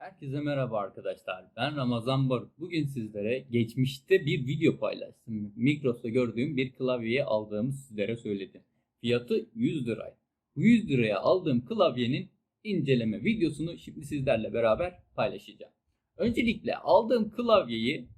Herkese merhaba arkadaşlar. Ben Ramazan Barut. Bugün sizlere geçmişte bir video paylaştım. Migros'ta gördüğüm bir klavyeyi aldığımı sizlere söyledim. Fiyatı 100 liraydı. Bu 100 liraya aldığım klavyenin inceleme videosunu şimdi sizlerle beraber paylaşacağım. Öncelikle aldığım klavyeyi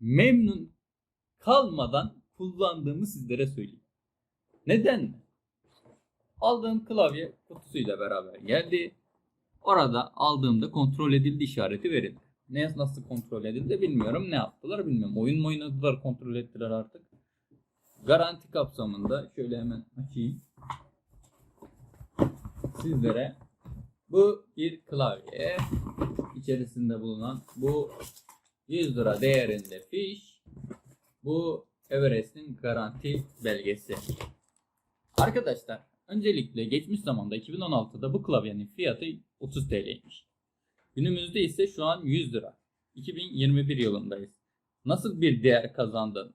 memnun kalmadan kullandığımı sizlere söyleyeyim. Neden? Aldığım klavye kutusuyla beraber geldi. Orada aldığımda kontrol edildi işareti verildi. Ne nasıl kontrol edildi bilmiyorum. Ne yaptılar bilmiyorum. Oyun mu oynadılar kontrol ettiler artık. Garanti kapsamında şöyle hemen açayım. Sizlere bu bir klavye. içerisinde bulunan bu 100 lira değerinde fiş. Bu Everest'in garanti belgesi. Arkadaşlar öncelikle geçmiş zamanda 2016'da bu klavyenin fiyatı 30 TL'ymiş. Günümüzde ise şu an 100 lira. 2021 yılındayız. Nasıl bir değer kazandı?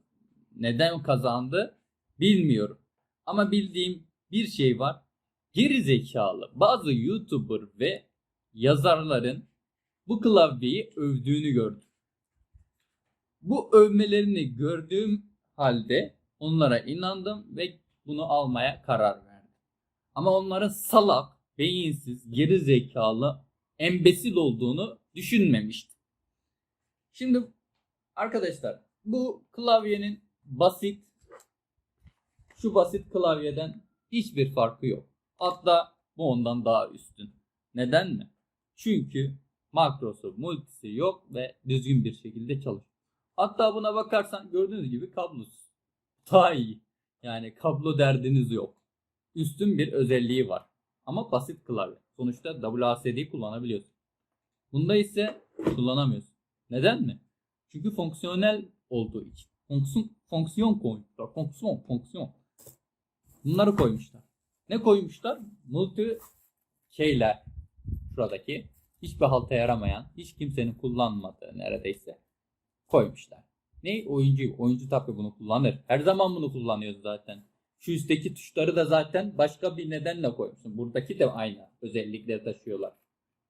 Neden kazandı? Bilmiyorum. Ama bildiğim bir şey var. Geri zekalı bazı YouTuber ve yazarların bu klavyeyi övdüğünü gördüm. Bu övmelerini gördüğüm halde onlara inandım ve bunu almaya karar verdim. Ama onların salak, beyinsiz, geri zekalı, embesil olduğunu düşünmemiştim. Şimdi arkadaşlar bu klavyenin basit şu basit klavyeden hiçbir farkı yok. Hatta bu ondan daha üstün. Neden mi? Çünkü makrosu, multisi yok ve düzgün bir şekilde çalışıyor. Hatta buna bakarsan gördüğünüz gibi kablosuz. Daha iyi. Yani kablo derdiniz yok. Üstün bir özelliği var. Ama basit klavye. Sonuçta WASD kullanabiliyorsun. Bunda ise kullanamıyorsun. Neden mi? Çünkü fonksiyonel olduğu için. Fonksiyon, fonksiyon koymuşlar. Fonksiyon, fonksiyon. Bunları koymuşlar. Ne koymuşlar? Multi şeyler. Şuradaki. Hiçbir halta yaramayan, hiç kimsenin kullanmadığı neredeyse koymuşlar. Ne? Oyuncu. Oyuncu tabii bunu kullanır. Her zaman bunu kullanıyoruz zaten. Şu üstteki tuşları da zaten başka bir nedenle koymuşsun. Buradaki de aynı özellikleri taşıyorlar.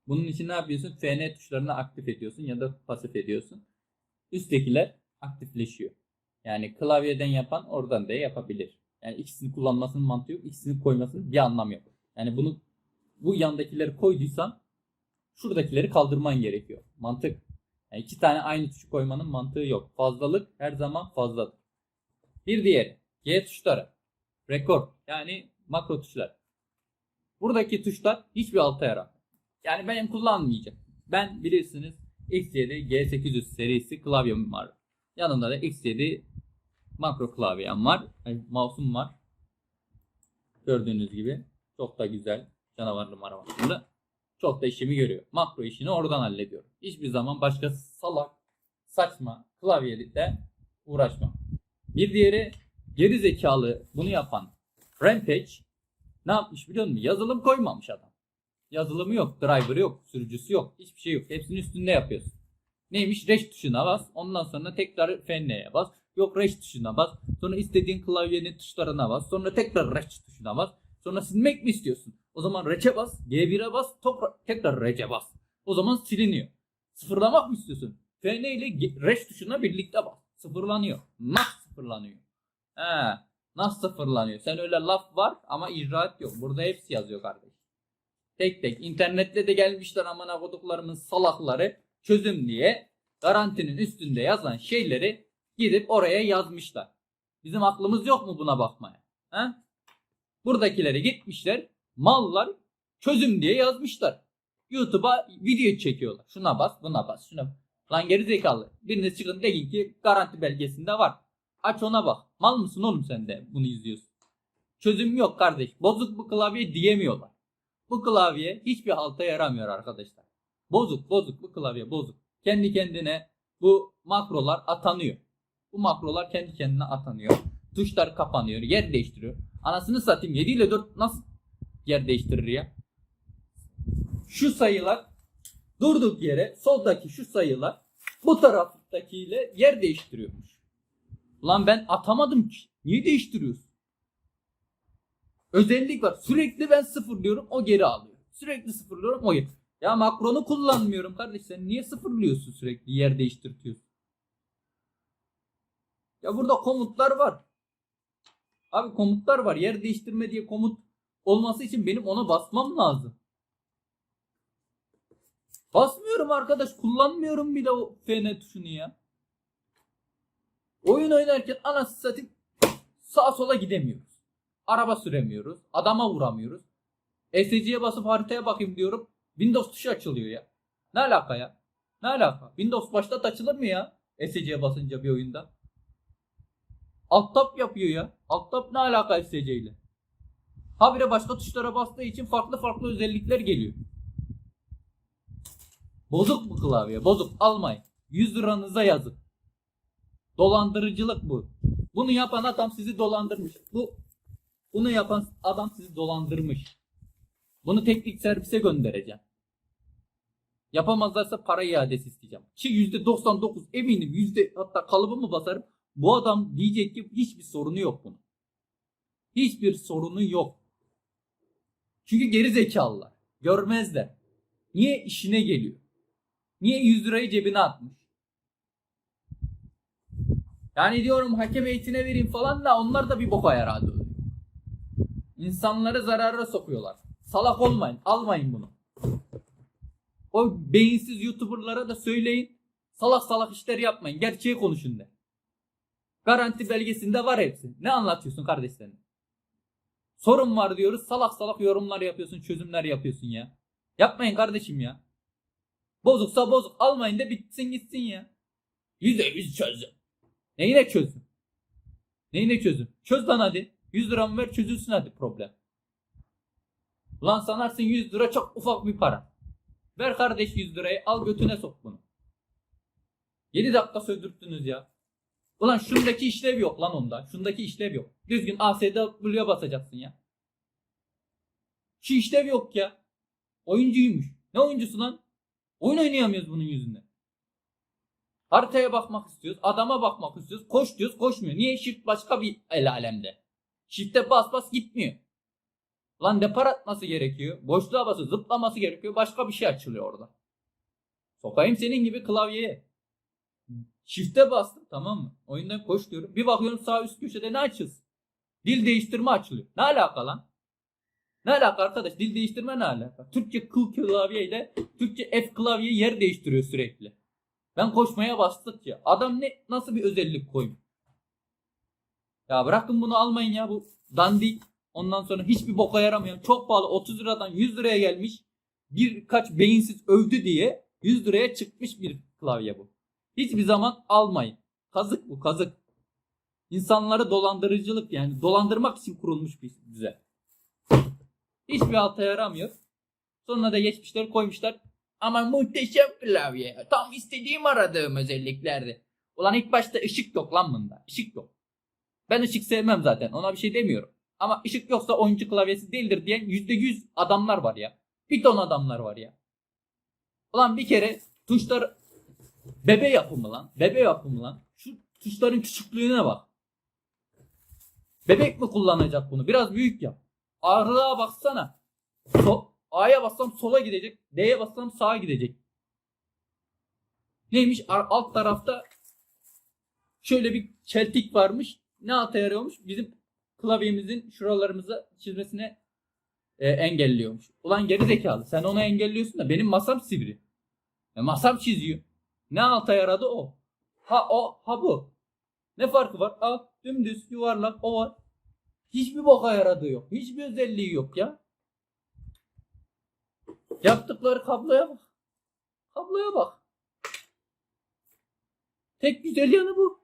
Bunun için ne yapıyorsun? FN tuşlarını aktif ediyorsun ya da pasif ediyorsun. Üsttekiler aktifleşiyor. Yani klavyeden yapan oradan da yapabilir. Yani ikisini kullanmasının mantığı yok. İkisini koymasının bir anlamı yok. Yani bunu bu yandakileri koyduysan şuradakileri kaldırman gerekiyor. Mantık. Yani iki tane aynı tuşu koymanın mantığı yok. Fazlalık her zaman fazladır. Bir diğeri G tuşları. Rekord yani makro tuşlar. Buradaki tuşlar hiçbir alta yaramıyor. Yani ben kullanmayacağım. Ben bilirsiniz X7 G800 serisi klavyem var. Yanında da X7 makro klavyem var. Yani mouse'um var. Gördüğünüz gibi çok da güzel canavarlı maramasında. Çok da işimi görüyor. Makro işini oradan hallediyorum. Hiçbir zaman başka salak, saçma klavyelikle uğraşmam. Bir diğeri geri zekalı bunu yapan Rampage ne yapmış biliyor musun? Yazılım koymamış adam. Yazılımı yok, driver yok, sürücüsü yok, hiçbir şey yok. Hepsinin üstünde yapıyorsun. Neymiş? Reş tuşuna bas. Ondan sonra tekrar fenleye bas. Yok reş tuşuna bas. Sonra istediğin klavyenin tuşlarına bas. Sonra tekrar reş tuşuna bas. Sonra silmek mi istiyorsun? O zaman reçe bas. G1'e bas. Tekrar reçe bas. O zaman siliniyor. Sıfırlamak mı istiyorsun? FN ile reş tuşuna birlikte bas. Sıfırlanıyor. Nasıl sıfırlanıyor? He. Nasıl sıfırlanıyor? Sen öyle laf var ama icraat yok. Burada hepsi yazıyor kardeş. Tek tek. internette de gelmişler amına koduklarımın salakları çözüm diye garantinin üstünde yazan şeyleri gidip oraya yazmışlar. Bizim aklımız yok mu buna bakmaya? He? Buradakileri gitmişler mallar çözüm diye yazmışlar. YouTube'a video çekiyorlar. Şuna bas, buna bas, şuna. Lan geri zekalı. Biriniz çıkın deyin ki garanti belgesinde var. Aç ona bak. Mal mısın oğlum sen de bunu izliyorsun. Çözüm yok kardeş. Bozuk bu klavye diyemiyorlar. Bu klavye hiçbir halta yaramıyor arkadaşlar. Bozuk bozuk bu klavye bozuk. Kendi kendine bu makrolar atanıyor. Bu makrolar kendi kendine atanıyor. Tuşlar kapanıyor. Yer değiştiriyor. Anasını satayım 7 ile 4 nasıl yer değiştirir ya? Şu sayılar durduk yere soldaki şu sayılar bu taraftakiyle yer değiştiriyormuş. Lan ben atamadım ki. Niye değiştiriyorsun? Özellik var. Sürekli ben sıfırlıyorum o geri alıyor. Sürekli sıfırlıyorum o geri. Ya makronu kullanmıyorum kardeş. Sen niye sıfırlıyorsun sürekli? Yer değiştirtiyorsun. Ya burada komutlar var. Abi komutlar var. Yer değiştirme diye komut olması için benim ona basmam lazım. Basmıyorum arkadaş. Kullanmıyorum bile o FN tuşunu ya. Oyun oynarken anasını satayım sağa sola gidemiyoruz. Araba süremiyoruz. Adama vuramıyoruz. SC'ye basıp haritaya bakayım diyorum. Windows tuşu açılıyor ya. Ne alaka ya? Ne alaka? Windows başlat açılır mı ya? SC'ye basınca bir oyunda. Alt tab yapıyor ya. Alt tab ne alaka SC ile? Habire başka tuşlara bastığı için farklı farklı özellikler geliyor. Bozuk bu klavye. Bozuk. Almayın. 100 liranıza yazık. Dolandırıcılık bu. Bunu yapan adam sizi dolandırmış. Bu bunu yapan adam sizi dolandırmış. Bunu teknik servise göndereceğim. Yapamazlarsa para iadesi isteyeceğim. Ki %99 eminim yüzde hatta kalıbımı basarım. Bu adam diyecek ki hiçbir sorunu yok bunun. Hiçbir sorunu yok. Çünkü geri zekalılar. Görmezler. Niye işine geliyor? Niye 100 lirayı cebine atmış? Yani diyorum hakem eğitine vereyim falan da onlar da bir boka yaradı. İnsanları zarara sokuyorlar. Salak olmayın. Almayın bunu. O beyinsiz YouTuber'lara da söyleyin. Salak salak işler yapmayın. Gerçeği konuşun de. Garanti belgesinde var hepsi. Ne anlatıyorsun kardeşlerim? Sorun var diyoruz. Salak salak yorumlar yapıyorsun. Çözümler yapıyorsun ya. Yapmayın kardeşim ya. Bozuksa bozuk. Almayın da bitsin gitsin ya. Yüzde yüz çözüm. Neyine çözüm? Neyine çözüm? Çöz lan hadi. 100 liramı ver çözülsün hadi problem. Ulan sanarsın 100 lira çok ufak bir para. Ver kardeş 100 lirayı al götüne sok bunu. 7 dakika söndürttünüz ya. Ulan şundaki işlev yok lan onda. Şundaki işlev yok. Düzgün ASDW'ye basacaksın ya. Şu işlev yok ya. Oyuncuymuş. Ne oyuncusu lan? Oyun oynayamıyoruz bunun yüzünden. Haritaya bakmak istiyoruz. Adama bakmak istiyoruz. Koş diyoruz koşmuyor. Niye? Shift başka bir el alemde. Shift'e bas bas gitmiyor. Lan depar atması gerekiyor. Boşluğa basıyor. Zıplaması gerekiyor. Başka bir şey açılıyor orada. Sokayım senin gibi klavyeye. Shift'e bastım tamam mı? Oyundan koş diyorum. Bir bakıyorum sağ üst köşede ne açılsın? Dil değiştirme açılıyor. Ne alaka lan? Ne alaka arkadaş? Dil değiştirme ne alaka? Türkçe kıl klavye ile Türkçe F klavye yer değiştiriyor sürekli. Ben koşmaya bastıkça adam ne nasıl bir özellik koymuş? Ya bırakın bunu almayın ya bu dandik. Ondan sonra hiçbir boka yaramayan çok pahalı 30 liradan 100 liraya gelmiş. Birkaç beyinsiz övdü diye 100 liraya çıkmış bir klavye bu. Hiçbir zaman almayın. Kazık bu kazık. İnsanları dolandırıcılık yani dolandırmak için kurulmuş bir düzen. Hiçbir alta yaramıyor. Sonra da geçmişler koymuşlar. Ama muhteşem klavye. Tam istediğim aradığım özelliklerdi. Ulan ilk başta ışık yok lan bunda. Işık yok. Ben ışık sevmem zaten. Ona bir şey demiyorum. Ama ışık yoksa oyuncu klavyesi değildir diyen %100 adamlar var ya. Bir ton adamlar var ya. Ulan bir kere tuşlar bebe yapımı lan. Bebe yapımı lan. Şu tuşların küçüklüğüne bak. Bebek mi kullanacak bunu? Biraz büyük yap. Ağırlığa baksana. So A'ya bassam sola gidecek. D'ye bassam sağa gidecek. Neymiş? Alt tarafta şöyle bir çeltik varmış. Ne alta yarıyormuş? Bizim klavyemizin şuralarımıza çizmesine e, engelliyormuş. Ulan geri zekalı. Sen onu engelliyorsun da benim masam sivri. E, masam çiziyor. Ne alta yaradı o. Ha o ha bu. Ne farkı var? Al dümdüz yuvarlak o var. Hiçbir boka yaradığı yok. Hiçbir özelliği yok ya. Yaptıkları kabloya bak. Kabloya bak. Tek güzel yanı bu.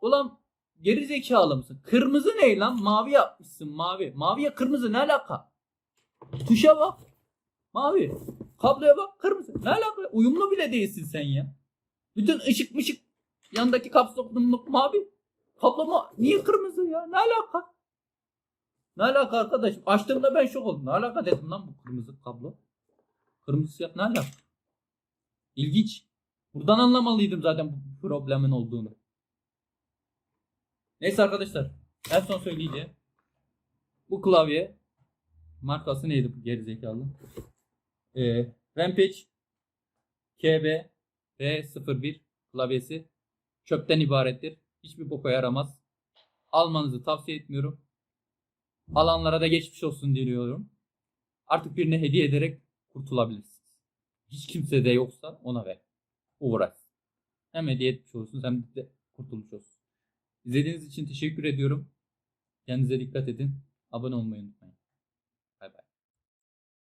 Ulan geri zekalı mısın? Kırmızı ne lan? Mavi yapmışsın mavi. Maviye kırmızı ne alaka? Tuşa bak. Mavi. Kabloya bak kırmızı. Ne alaka? Uyumlu bile değilsin sen ya. Bütün ışık mışık yandaki kapsamlık mavi. Kablo ma niye kırmızı ya? Ne alaka? Ne alaka arkadaş? Açtığımda ben şok oldum. Ne alaka dedim lan bu kırmızı kablo. Kırmızı siyah ne alaka? İlginç. Buradan anlamalıydım zaten bu problemin olduğunu. Neyse arkadaşlar. En son söyleyeceğim. Bu klavye markası neydi bu gerizekalı? Ee, Rampage KB R01 klavyesi çöpten ibarettir. Hiçbir boka yaramaz. Almanızı tavsiye etmiyorum. Alanlara da geçmiş olsun diliyorum. Artık birine hediye ederek kurtulabilirsiniz. Hiç kimse de yoksa ona ver. Uğraş. Hem hediye etmiş olursunuz hem de kurtulmuş olsun. İzlediğiniz için teşekkür ediyorum. Kendinize dikkat edin. Abone olmayı unutmayın.